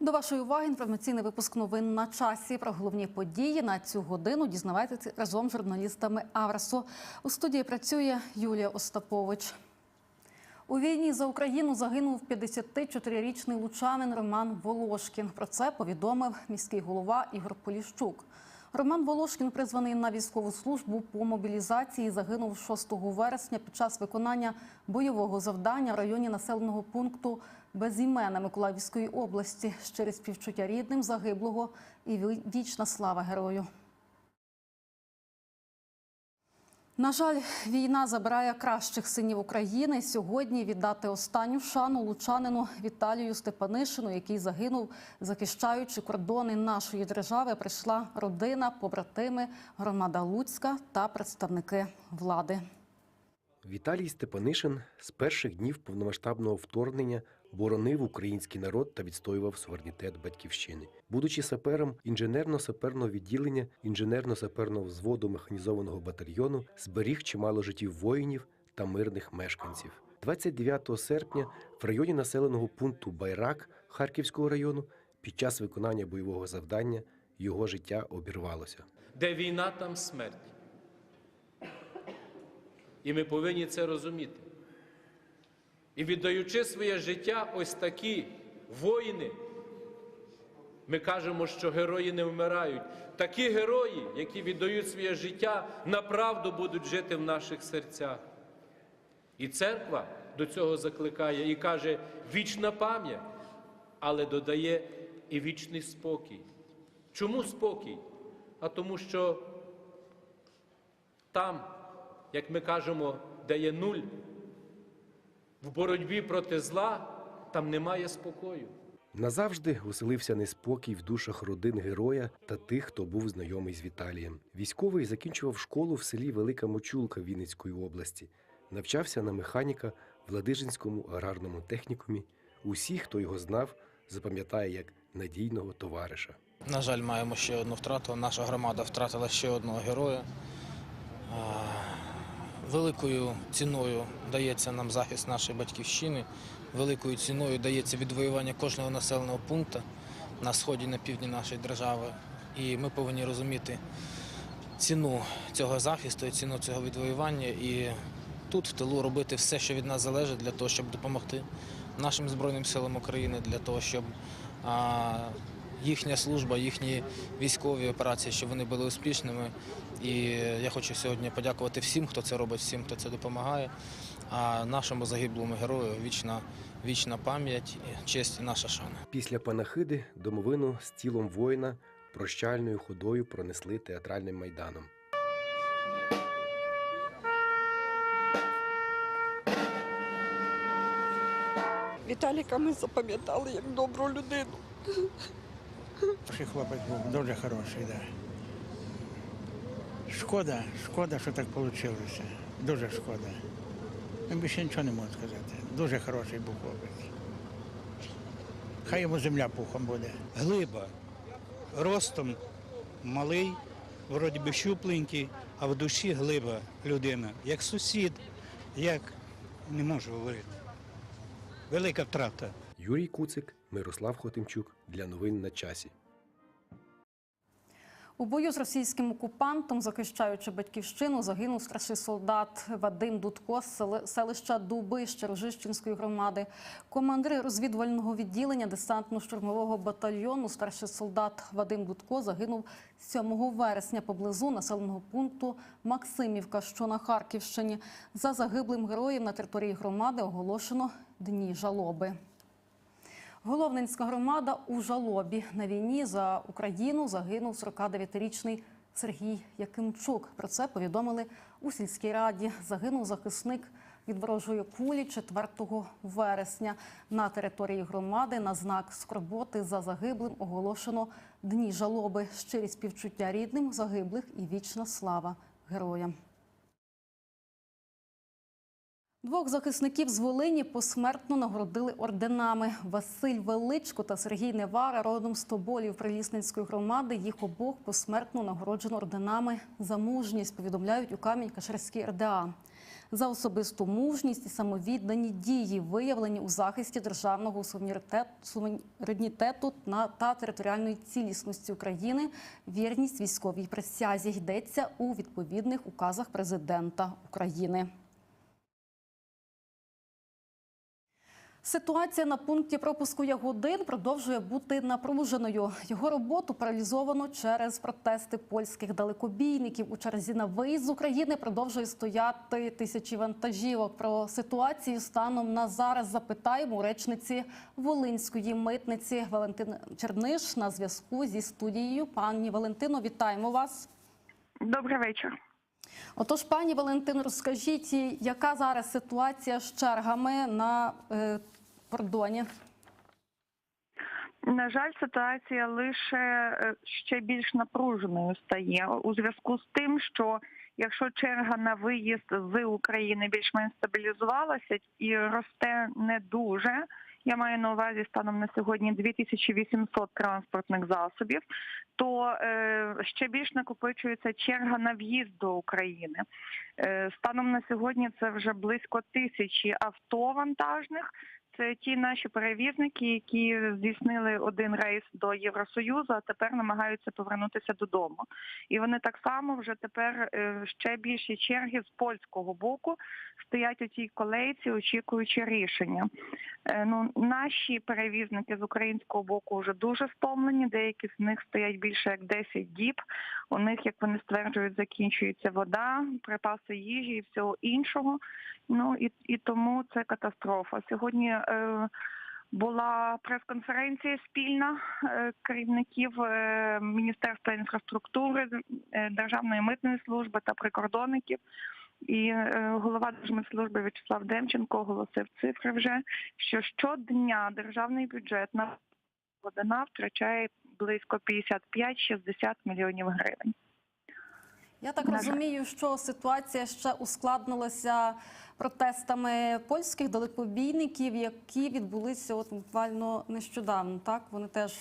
До вашої уваги інформаційний випуск новин на часі. Про головні події на цю годину дізнавайтеся разом з журналістами Аврасу. У студії працює Юлія Остапович. У війні за Україну загинув 54-річний лучанин Роман Волошкін. Про це повідомив міський голова Ігор Поліщук. Роман Волошкін, призваний на військову службу по мобілізації, загинув 6 вересня під час виконання бойового завдання в районі населеного пункту Безімена Миколаївської області. Через співчуття рідним загиблого і вічна слава герою. На жаль, війна забирає кращих синів України. Сьогодні віддати останню шану лучанину Віталію Степанишину, який загинув, захищаючи кордони нашої держави. Прийшла родина, побратими, громада Луцька та представники влади. Віталій Степанишин з перших днів повномасштабного вторгнення боронив український народ та відстоював суверенітет батьківщини. Будучи сапером інженерно-саперного відділення інженерно-саперного взводу механізованого батальйону, зберіг чимало життів воїнів та мирних мешканців. 29 серпня в районі населеного пункту Байрак Харківського району під час виконання бойового завдання його життя обірвалося. Де війна, там смерть. І ми повинні це розуміти. І віддаючи своє життя, ось такі воїни, ми кажемо, що герої не вмирають. Такі герої, які віддають своє життя, направду будуть жити в наших серцях. І церква до цього закликає і каже: вічна пам'ять, але додає і вічний спокій. Чому спокій? А тому, що там, як ми кажемо, де є нуль, в боротьбі проти зла, там немає спокою. Назавжди оселився неспокій в душах родин героя та тих, хто був знайомий з Віталієм. Військовий закінчував школу в селі Велика Мочулка Вінницької області, навчався на механіка в Ладижинському аграрному технікумі. Усі, хто його знав, запам'ятає як надійного товариша. На жаль, маємо ще одну втрату. Наша громада втратила ще одного героя. Великою ціною дається нам захист нашої батьківщини, великою ціною дається відвоювання кожного населеного пункту на сході на півдні нашої держави. І ми повинні розуміти ціну цього захисту і ціну цього відвоювання. І тут в тилу робити все, що від нас залежить, для того, щоб допомогти нашим Збройним силам України, для того, щоб а, їхня служба, їхні військові операції, щоб вони були успішними. І я хочу сьогодні подякувати всім, хто це робить, всім, хто це допомагає. А нашому загиблому герою вічна, вічна пам'ять, честь і наша шана. Після панахиди домовину з тілом воїна прощальною ходою пронесли театральним майданом. Віталіка ми запам'ятали як добру людину. Хороший хлопець був, дуже хороший, да. Шкода, шкода, що так вийшло. Дуже шкода. Я більше нічого не можу сказати. Дуже хороший був хлопець. Хай йому земля пухом буде. глиба, ростом малий, вроді би щупленький, а в душі глиба людина, як сусід, як не можу говорити. Велика втрата. Юрій Куцик, Мирослав Хотимчук для новин на часі. У бою з російським окупантом, захищаючи батьківщину, загинув старший солдат Вадим Дудко з сели- селища Дуби Щерожищенської громади. Командир розвідувального відділення десантно-штурмового батальйону, старший солдат Вадим Дудко, загинув 7 вересня поблизу населеного пункту Максимівка, що на Харківщині. За загиблим героєм на території громади оголошено дні жалоби. Головненська громада у жалобі на війні за Україну загинув 49-річний Сергій Якимчук. Про це повідомили у сільській раді. Загинув захисник від ворожої кулі 4 вересня. На території громади на знак скорботи за загиблим оголошено дні жалоби, щирі співчуття рідним загиблих і вічна слава героям. Двох захисників з Волині посмертно нагородили орденами. Василь Величко та Сергій Невара родом з Тоболів Прилісницької громади. Їх обох посмертно нагороджено орденами за мужність, повідомляють у Камінь-Каширській РДА. за особисту мужність і самовіддані дії, виявлені у захисті державного суверенітету, та територіальної цілісності України, вірність військовій присязі. Йдеться у відповідних указах президента України. Ситуація на пункті пропуску Ягодин продовжує бути напруженою. Його роботу паралізовано через протести польських далекобійників. У черзі на виїзд з України продовжує стояти тисячі вантажівок. Про ситуацію станом на зараз запитаємо у речниці Волинської митниці Валентин Черниш на зв'язку зі студією. Пані Валентино, вітаємо вас. Добрий вечір. Отож, пані Валентин, розкажіть, яка зараз ситуація з чергами на кордоні? На жаль, ситуація лише е, ще більш напруженою стає у зв'язку з тим, що якщо черга на виїзд з України більш-менш стабілізувалася і росте не дуже. Я маю на увазі станом на сьогодні 2800 транспортних засобів, то е, ще більш накопичується черга на в'їзд до України. Е, станом на сьогодні це вже близько тисячі авто вантажних. Це ті наші перевізники, які здійснили один рейс до Євросоюзу, а тепер намагаються повернутися додому. І вони так само вже тепер е, ще більші черги з польського боку стоять у тій колейці, очікуючи рішення. Е, Ну, наші перевізники з українського боку вже дуже стомлені. Деякі з них стоять більше як 10 діб. У них, як вони стверджують, закінчується вода, припаси їжі і всього іншого. Ну і, і тому це катастрофа. Сьогодні е, була прес-конференція спільна е, керівників е, Міністерства інфраструктури, е, Державної митної служби та прикордонників. І е, голова Держмитслужби В'ячеслав Демченко оголосив цифри вже, що щодня державний бюджет на водина втрачає близько 55-60 мільйонів гривень. Я так розумію, що ситуація ще ускладнилася протестами польських далекобійників, які відбулися от буквально нещодавно. Так вони теж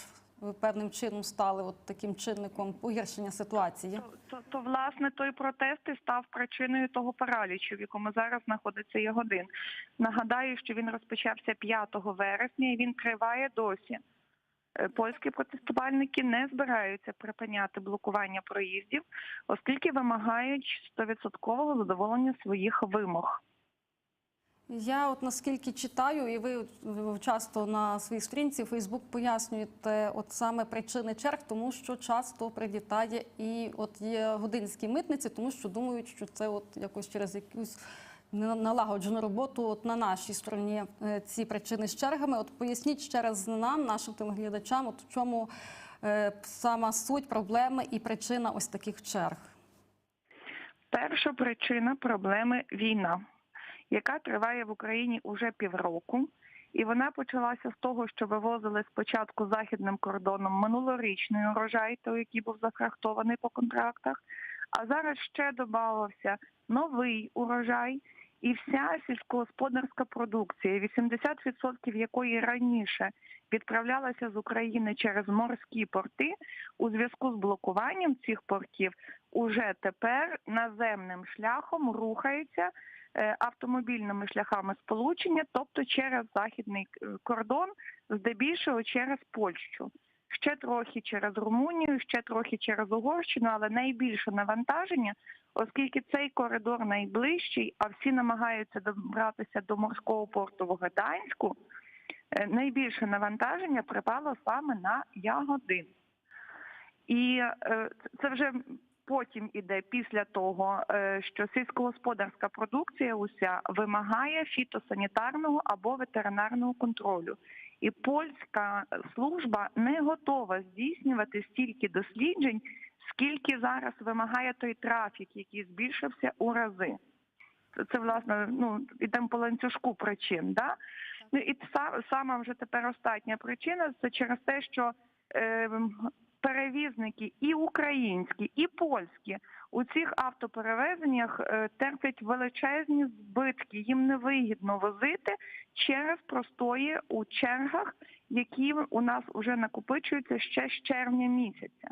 певним чином стали от таким чинником погіршення ситуації. То, то власне той протест і став причиною того паралічу, в якому зараз знаходиться Ягодин. Нагадаю, що він розпочався 5 вересня і він триває досі. Е, Польські протестувальники не збираються припиняти блокування проїздів, оскільки вимагають 100% задоволення своїх вимог. Я от наскільки читаю, і ви часто на своїй сторінці Фейсбук пояснюєте от саме причини черг, тому що часто прилітає і от є годинські митниці, тому що думають, що це от якось через якусь налагоджену роботу от на нашій стороні е, ці причини з чергами. От поясніть ще раз нам, нашим телеглядачам, от в чому е, сама суть проблеми і причина ось таких черг. Перша причина проблеми війна, яка триває в Україні уже півроку. І вона почалася з того, що вивозили спочатку західним кордоном минулорічний урожай, той, який був зафрахтований по контрактах. А зараз ще додавався новий урожай, і вся сільськогосподарська продукція, 80% якої раніше відправлялася з України через морські порти, у зв'язку з блокуванням цих портів, уже тепер наземним шляхом рухаються е, автомобільними шляхами сполучення, тобто через західний е, кордон, здебільшого через Польщу. Ще трохи через Румунію, ще трохи через Угорщину, але найбільше навантаження, оскільки цей коридор найближчий, а всі намагаються добратися до морського порту в Гданську, е, найбільше навантаження припало саме на Ягодин. І е, це вже потім іде після того, е, що сільськогосподарська продукція уся вимагає фітосанітарного або ветеринарного контролю. І польська служба не готова здійснювати стільки досліджень, скільки зараз вимагає той трафік, який збільшився у рази. Це, власне, ну ідемо по ланцюжку причин. Да? Ну і са- сама вже тепер остання причина це через те, що е, перевізники і українські, і польські у цих автоперевезеннях е, терпять величезні збитки. Їм невигідно возити через простої у чергах, які у нас вже накопичуються ще з червня місяця.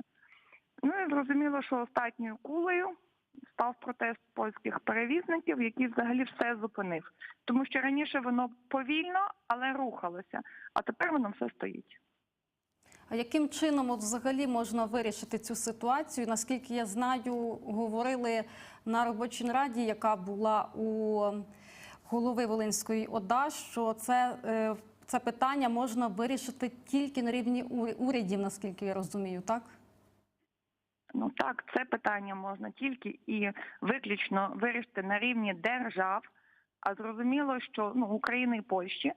Ну і зрозуміло, що остатньою кулею став протест польських перевізників, який взагалі все зупинив. Тому що раніше воно повільно, але рухалося, а тепер воно все стоїть. А яким чином от взагалі можна вирішити цю ситуацію? Наскільки я знаю, говорили на робочій раді, яка була у голови Волинської ОДА, що це, е, це питання можна вирішити тільки на рівні ур- урядів, наскільки я розумію, так? Ну так, це питання можна тільки і виключно вирішити на рівні держав. А зрозуміло, що ну України і Польщі,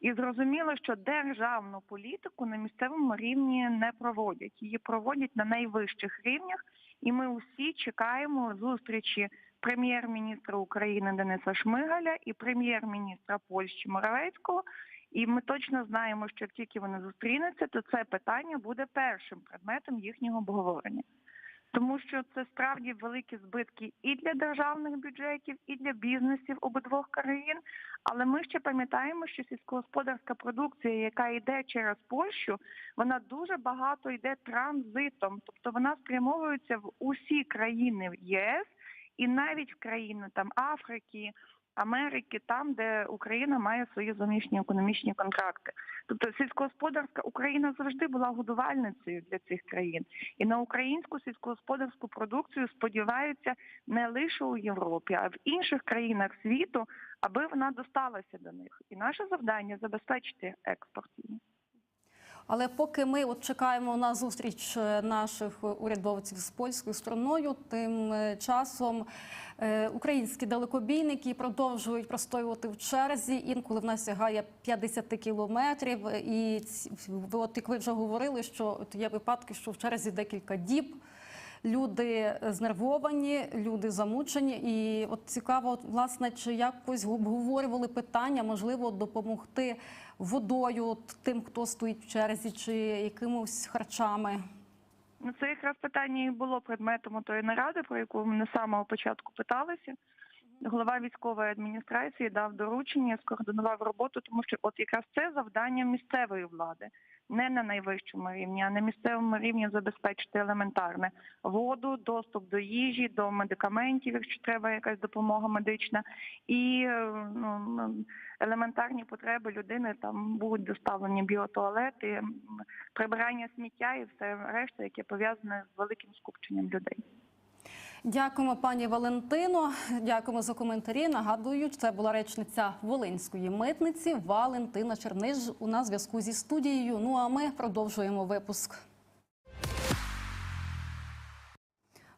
і зрозуміло, що державну політику на місцевому рівні не проводять. Її проводять на найвищих рівнях, і ми усі чекаємо зустрічі прем'єр-міністра України Дениса Шмигаля і прем'єр-міністра Польщі Моравецького. І ми точно знаємо, що як тільки вони зустрінуться, то це питання буде першим предметом їхнього обговорення. Тому що це справді великі збитки і для державних бюджетів, і для бізнесів обидвох країн. Але ми ще пам'ятаємо, що сільськогосподарська продукція, яка йде через Польщу, вона дуже багато йде транзитом, тобто вона спрямовується в усі країни ЄС і навіть в країни там Африки. Америки, там, де Україна має свої зовнішні економічні контракти, тобто сільськогосподарська Україна завжди була годувальницею для цих країн, і на українську сільськогосподарську продукцію сподіваються не лише у Європі, а в інших країнах світу, аби вона досталася до них. І наше завдання забезпечити експорт її. Але поки ми от чекаємо на зустріч е, наших урядовців з польською стороною, тим е, часом е, українські далекобійники продовжують простоювати в черзі. Інколи в нас сягає 50 кілометрів. І от як ви вже говорили, що є випадки, що в черзі декілька діб. Люди знервовані, люди замучені, і от цікаво, от, власне, чи якось обговорювали питання, можливо, допомогти водою от, тим, хто стоїть в черзі, чи якимось харчами. Ну, це якраз питання і було предметом тої наради, про яку ми з самого початку питалися. Голова військової адміністрації дав доручення, скоординував роботу, тому що от якраз це завдання місцевої влади, не на найвищому рівні, а на місцевому рівні забезпечити елементарне воду, доступ до їжі, до медикаментів, якщо треба якась допомога медична, і е, ну, елементарні потреби людини там будуть доставлені біотуалети, прибирання сміття і все решта, яке пов'язане з великим скупченням людей. Дякуємо, пані Валентино. Дякуємо за коментарі. Нагадую, це була речниця Волинської митниці Валентина Черниж у нас зв'язку зі студією. Ну а ми продовжуємо випуск.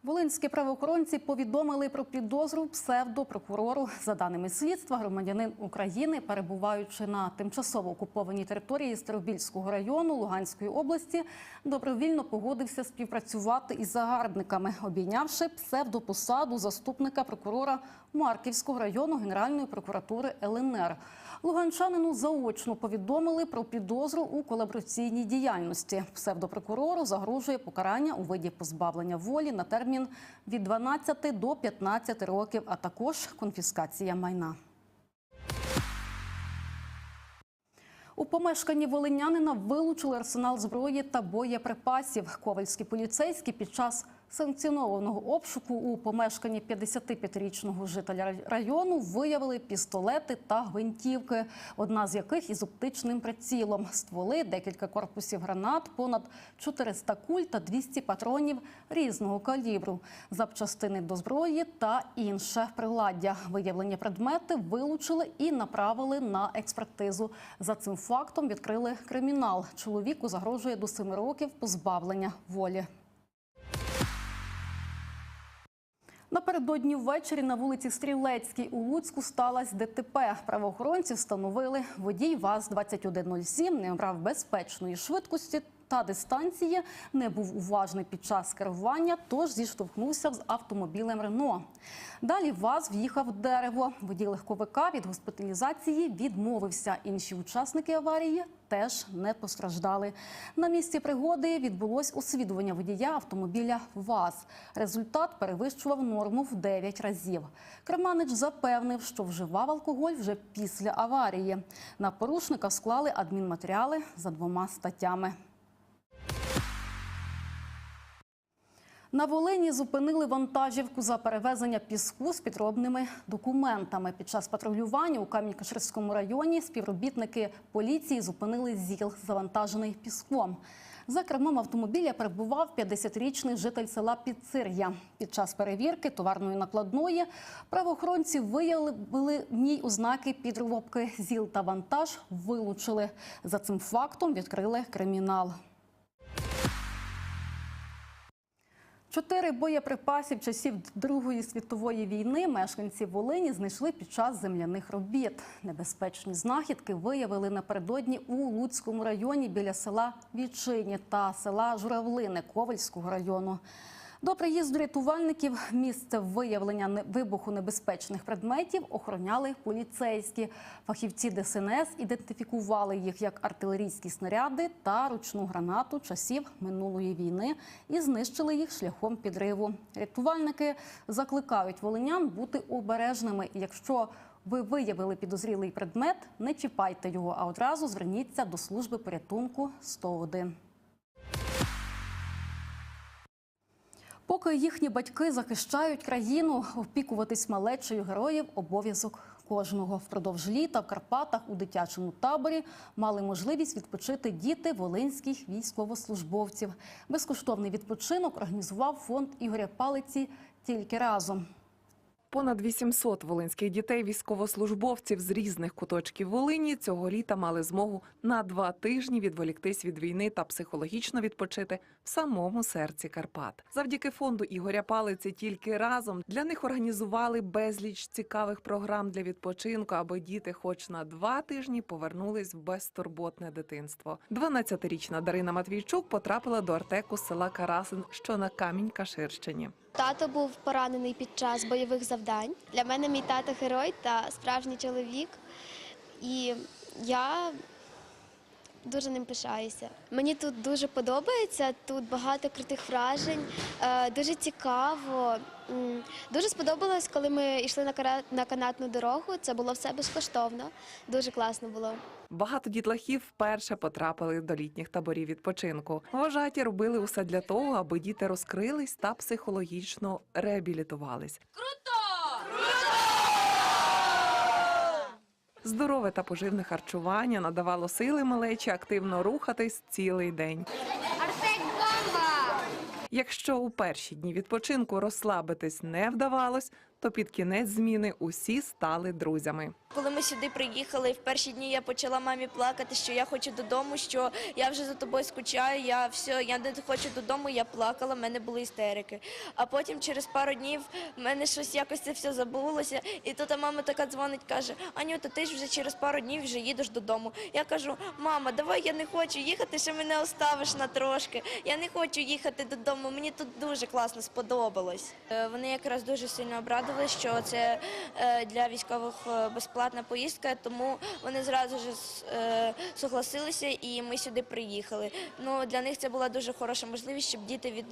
Волинські правоохоронці повідомили про підозру псевдопрокурору. За даними слідства, громадянин України, перебуваючи на тимчасово окупованій території Старобільського району Луганської області, добровільно погодився співпрацювати із загарбниками, обійнявши псевдопосаду заступника прокурора Марківського району Генеральної прокуратури ЛНР. Луганчанину заочно повідомили про підозру у колабораційній діяльності. Псевдопрокурору загрожує покарання у виді позбавлення волі на термін від 12 до 15 років, а також конфіскація майна. У помешканні волинянина вилучили арсенал зброї та боєприпасів. Ковальські поліцейські під час санкціонованого обшуку у помешканні 55-річного жителя району виявили пістолети та гвинтівки, одна з яких із оптичним прицілом, стволи, декілька корпусів гранат, понад 400 куль та 200 патронів різного калібру, запчастини до зброї та інше приладдя. Виявлені предмети вилучили і направили на експертизу. За цим фактом відкрили кримінал. Чоловіку загрожує до 7 років позбавлення волі. Напередодні ввечері на вулиці Стрілецькій у Луцьку сталося ДТП. Правоохоронці встановили водій ВАЗ-2107 не обрав безпечної швидкості та дистанції, не був уважний під час керування, тож зіштовхнувся з автомобілем Рено. Далі ВАЗ в'їхав дерево. Водій легковика від госпіталізації відмовився. Інші учасники аварії теж не постраждали. На місці пригоди відбулось освідування водія автомобіля ВАЗ. Результат перевищував норму в 9 разів. Керманич запевнив, що вживав алкоголь вже після аварії. На порушника склали адмінматеріали за двома статтями. На Волині зупинили вантажівку за перевезення піску з підробними документами. Під час патрулювання у Камінь-Каширському районі співробітники поліції зупинили ЗІЛ, завантажений піском. За кермом автомобіля перебував 50-річний житель села Підцир'я. Під час перевірки товарної накладної правоохоронці виявили в ній ознаки підробки ЗІЛ та вантаж вилучили. За цим фактом відкрили кримінал. Чотири боєприпасів часів Другої світової війни мешканці Волині знайшли під час земляних робіт. Небезпечні знахідки виявили напередодні у Луцькому районі біля села Вічині та села Журавлини Ковальського району. До приїзду рятувальників місце виявлення вибуху небезпечних предметів охороняли поліцейські. Фахівці ДСНС ідентифікували їх як артилерійські снаряди та ручну гранату часів минулої війни і знищили їх шляхом підриву. Рятувальники закликають волинян бути обережними. Якщо ви виявили підозрілий предмет, не чіпайте його, а одразу зверніться до служби порятунку 101. Поки їхні батьки захищають країну, опікуватись малечею героїв обов'язок кожного. Впродовж літа в Карпатах у дитячому таборі мали можливість відпочити діти волинських військовослужбовців. Безкоштовний відпочинок організував фонд Ігоря Палиці тільки разом. Понад 800 волинських дітей військовослужбовців з різних куточків Волині цього літа мали змогу на два тижні відволіктись від війни та психологічно відпочити в самому серці Карпат. Завдяки фонду Ігоря Палиці тільки разом для них організували безліч цікавих програм для відпочинку, аби діти, хоч на два тижні, повернулись в безтурботне дитинство. 12-річна Дарина Матвійчук потрапила до Артеку села Карасин, що на Камінь-Каширщині. Тато був поранений під час бойових завдань. Для мене мій тато герой та справжній чоловік. І я дуже ним пишаюся. Мені тут дуже подобається, тут багато крутих вражень, е, дуже цікаво. Дуже сподобалось, коли ми йшли на канатну дорогу. Це було все безкоштовно. Дуже класно було. Багато дітлахів вперше потрапили до літніх таборів відпочинку. Вважаті робили усе для того, аби діти розкрились та психологічно реабілітувались. Здорове та поживне харчування надавало сили малечі активно рухатись цілий день. Якщо у перші дні відпочинку розслабитись не вдавалось, то під кінець зміни усі стали друзями. Коли ми сюди приїхали, в перші дні я почала мамі плакати, що я хочу додому, що я вже за тобою скучаю, я все, я не хочу додому, я плакала, в мене були істерики. А потім через пару днів в мене щось якось це все забулося. І тут мама така дзвонить, каже: Анюта, ти ж вже через пару днів вже їдеш додому. Я кажу, мама, давай я не хочу їхати, ще мене оставиш на трошки. Я не хочу їхати додому. Мені тут дуже класно сподобалось. Е, Вони якраз дуже сильно обрадували, що це е, для військових е, безплатна поїздка, тому вони зразу ж е, согласилися і ми сюди приїхали. Ну, для них це була дуже хороша можливість, щоб діти від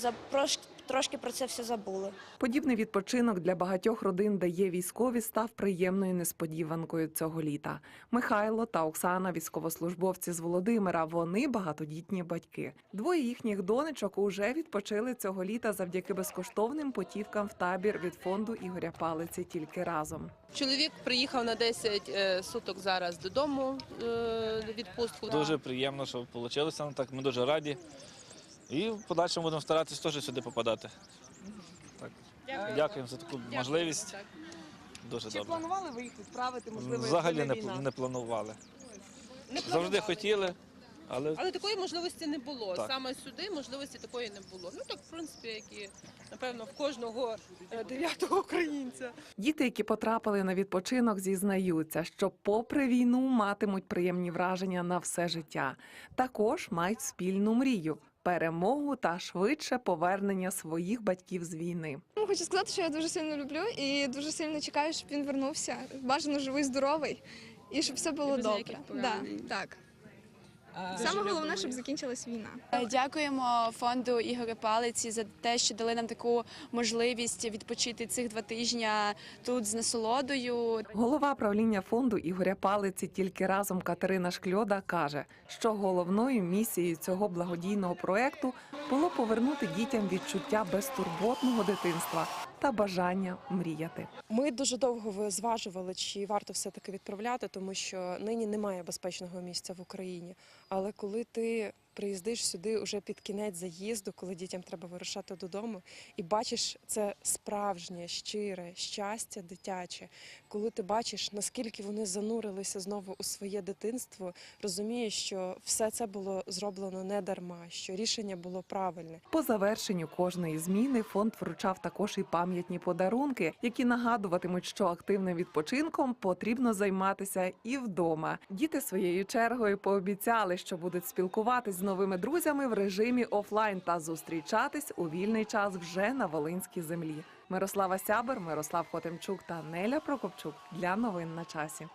за прош- трошки про це все забули. Подібний відпочинок для багатьох родин, де є військові, став приємною несподіванкою цього літа. Михайло та Оксана, військовослужбовці з Володимира, вони багатодітні батьки. Двоє їхніх донечок уже відпочили цього літа завдяки безкоштовним путівкам в табір від фонду Ігоря Палиці тільки разом. Чоловік приїхав на 10 е, суток зараз додому е, відпустку. Дуже приємно, що вийшло. Так ми дуже раді. І в подальшому будемо старатися теж сюди попадати. Так. Дякуємо за таку можливість. Дуже Чи добре. планували ви їх відправити? Можливо, Взагалі не, війна? пл- не планували. Не Завжди планували. хотіли, але Але такої можливості не було. Так. Саме сюди можливості такої не було. Ну так, в принципі, як і напевно в кожного е, дев'ятого українця. Діти, які потрапили на відпочинок, зізнаються, що попри війну матимуть приємні враження на все життя. Також мають спільну мрію перемогу та швидше повернення своїх батьків з війни. Ну, Хочу сказати, що я дуже сильно люблю і дуже сильно чекаю, щоб він вернувся. Бажано живий, здоровий і щоб все було добре. Да, так. Саме головне, щоб закінчилась війна. Дякуємо фонду Ігоря Палиці за те, що дали нам таку можливість відпочити цих два тижні тут з насолодою. Голова правління фонду Ігоря Палиці тільки разом Катерина Шкльода каже, що головною місією цього благодійного проекту було повернути дітям відчуття безтурботного дитинства та бажання мріяти. Ми дуже довго зважували, чи варто все-таки відправляти, тому що нині немає безпечного місця в Україні. Але коли ти приїздиш сюди уже під кінець заїзду, коли дітям треба вирушати додому, і бачиш це справжнє, щире щастя дитяче, коли ти бачиш, наскільки вони занурилися знову у своє дитинство, розумієш, що все це було зроблено не дарма, що рішення було правильне. По завершенню кожної зміни фонд вручав також і пам'ятні подарунки, які нагадуватимуть, що активним відпочинком потрібно займатися і вдома. Діти своєю чергою пообіцяли, що будуть спілкуватись з новими друзями в режимі офлайн та зустрічатись у вільний час вже на Волинській землі. Мирослава Сябер, Мирослав Хотимчук та Неля Прокопчук для новин на часі.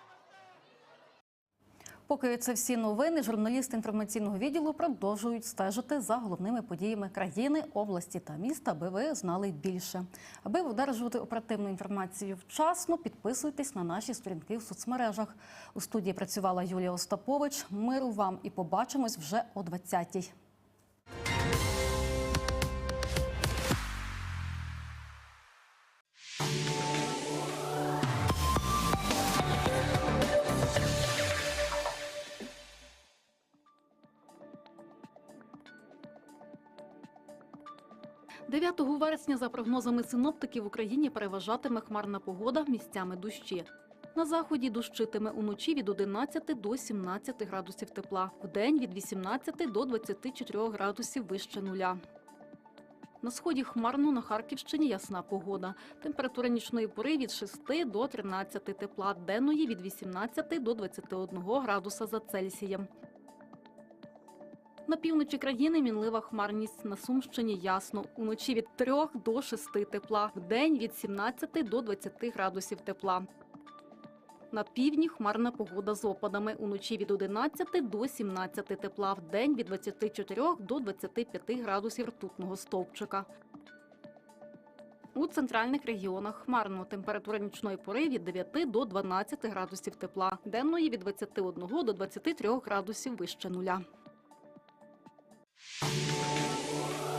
Поки це всі новини, журналісти інформаційного відділу продовжують стежити за головними подіями країни, області та міста, аби ви знали більше. Аби одержувати оперативну інформацію вчасно, підписуйтесь на наші сторінки в соцмережах. У студії працювала Юлія Остапович. Миру вам і побачимось вже о 20-й. – вересня, за прогнозами синоптиків, в Україні переважатиме хмарна погода місцями дощі. На заході дощитиме уночі від 11 до 17 градусів тепла, вдень від 18 до 24 градусів вище нуля. На сході хмарно, на Харківщині ясна погода. Температура нічної пори від 6 до 13 тепла, денної від 18 до 21 градуса за Цельсієм. На півночі країни мінлива хмарність. На Сумщині ясно. Уночі від 3 до 6 тепла, вдень від 17 до 20 градусів тепла. На півдні хмарна погода з опадами. Уночі від 11 до 17 тепла, вдень від 24 до 25 градусів ртутного стовпчика. У центральних регіонах хмарно. Температура нічної пори від 9 до 12 градусів тепла, денної від 21 до 23 градусів вище нуля. Thank you.